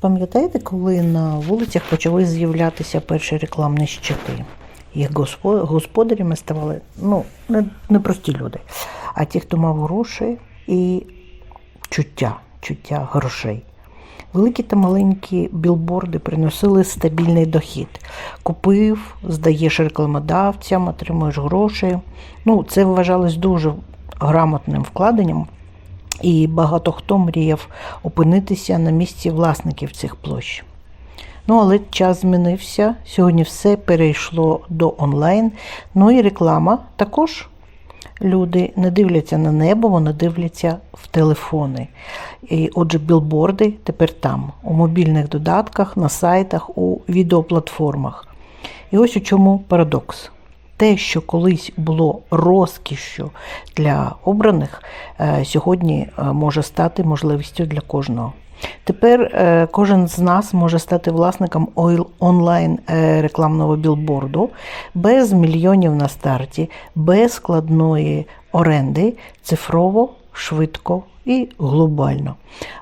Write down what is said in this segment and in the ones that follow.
Пам'ятаєте, коли на вулицях почали з'являтися перші рекламні щити? Їх господарями ставали ну, не, прості люди, а ті, хто мав гроші і чуття, чуття грошей. Великі та маленькі білборди приносили стабільний дохід. Купив, здаєш рекламодавцям, отримуєш гроші. Ну, це вважалось дуже грамотним вкладенням. І багато хто мріяв опинитися на місці власників цих площ. Ну, але час змінився. Сьогодні все перейшло до онлайн. Ну і реклама також. Люди не дивляться на небо, вони дивляться в телефони. І отже, білборди тепер там, у мобільних додатках, на сайтах, у відеоплатформах. І ось у чому парадокс. Те, що колись було розкішшю для обраних, е, сьогодні е, може стати можливістю для кожного. Тепер е, кожен з нас може стати власником онлайн рекламного білборду без мільйонів на старті, без складної оренди, цифрово, швидко і глобально.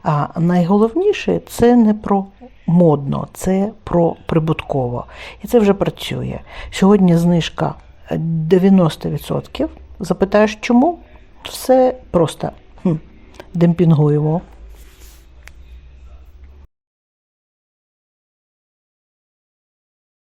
А найголовніше це не про модно, це про прибутково. І це вже працює. Сьогодні знижка 90%. Запитаєш, чому? Все просто демпінгуємо.